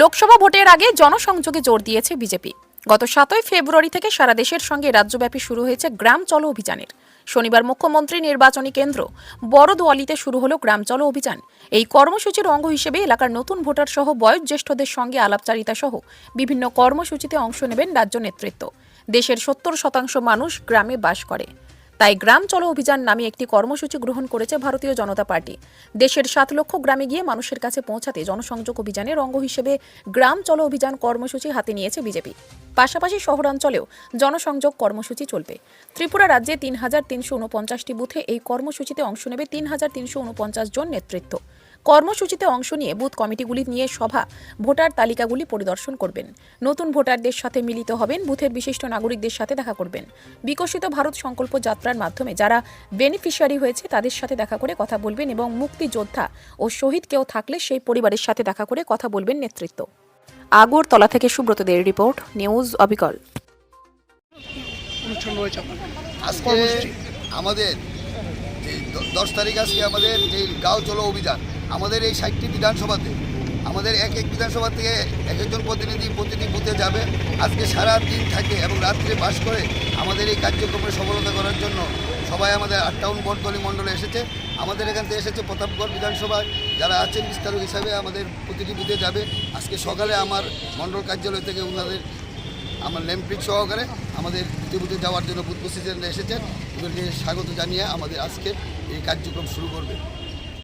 লোকসভা ভোটের আগে জনসংযোগে জোর দিয়েছে বিজেপি। গত সাতই ফেব্রুয়ারি থেকে সারা দেশের সঙ্গে রাজ্যব্যাপী শুরু হয়েছে গ্রাম চলো অভিযানের। শনিবার মুখ্যমন্ত্রী নির্বাচনী কেন্দ্র বড়দোয়ালিতে শুরু হলো গ্রাম চলো অভিযান। এই কর্মসূচির অঙ্গ হিসেবে এলাকার নতুন ভোটার সহ বয়োজ্যেষ্ঠদের সঙ্গে আলাপচারিতা সহ বিভিন্ন কর্মসূচিতে অংশ নেবেন রাজ্য নেতৃত্ব। দেশের সত্তর শতাংশ মানুষ গ্রামে বাস করে। তাই গ্রাম চলো অভিযান নামে একটি কর্মসূচি গ্রহণ করেছে ভারতীয় জনতা পার্টি। দেশের সাত লক্ষ গ্রামে গিয়ে মানুষের কাছে পৌঁছাতে জনসংযোগ অভিযানের অঙ্গ হিসেবে গ্রাম চলো অভিযান কর্মসূচি হাতে নিয়েছে বিজেপি। পাশাপাশি শহরাঞ্চলেও জনসংযোগ কর্মসূচি চলবে। ত্রিপুরা রাজ্যে তিন হাজার তিনশো উনপঞ্চাশটি বুথে এই কর্মসূচিতে অংশ নেবে তিন হাজার তিনশো উনপঞ্চাশ জন নেতৃত্ব। কর্মসূচিতে অংশ নিয়ে বুথ কমিটিগুলি নিয়ে সভা ভোটার তালিকাগুলি পরিদর্শন করবেন। নতুন ভোটারদের সাথে মিলিত হবেন বুথের বিশিষ্ট নাগরিকদের সাথে দেখা করবেন। বিকশিত ভারত সংকল্প যাত্রার মাধ্যমে যারা বেনিফিশিয়ারি হয়েছে তাদের সাথে দেখা করে কথা বলবেন এবং মুক্তিযোদ্ধা ও শহীদ কেউ থাকলে সেই পরিবারের সাথে দেখা করে কথা বলবেন নেতৃত্ব। আগরতলা থেকে সুব্রতদের রিপোর্ট নিউজ অবিকল। আজকে আমাদের দশ তারিখ আজকে আমাদের যে গাঁও চলো অভিযান আমাদের এই ষাটটি বিধানসভাতে, আমাদের এক এক বিধানসভা থেকে এক একজন প্রতিনিধি প্রতিটি বুথে যাবে। আজকে সারা দিন থাকে এবং রাত্রে বাস করে আমাদের এই কার্যক্রমে সফলতা করার জন্য সবাই আমাদের আটটাউন বটদলি মণ্ডলে এসেছে। আমাদের এখান থেকে এসেছে প্রতাপগড় বিধানসভায় যারা আছেন বিস্তারক হিসাবে আমাদের প্রতিটি বুথে যাবে। আজকে সকালে আমার মণ্ডল কার্যালয় থেকে ওনাদের আমার নেমপ্লিক সহকারে আমাদের বুথে বুথে যাওয়ার জন্য বুথ প্রেসিডেন্ট এসেছেন। ওদেরকে স্বাগত জানিয়ে আমাদের আজকে এই কার্যক্রম শুরু করবে।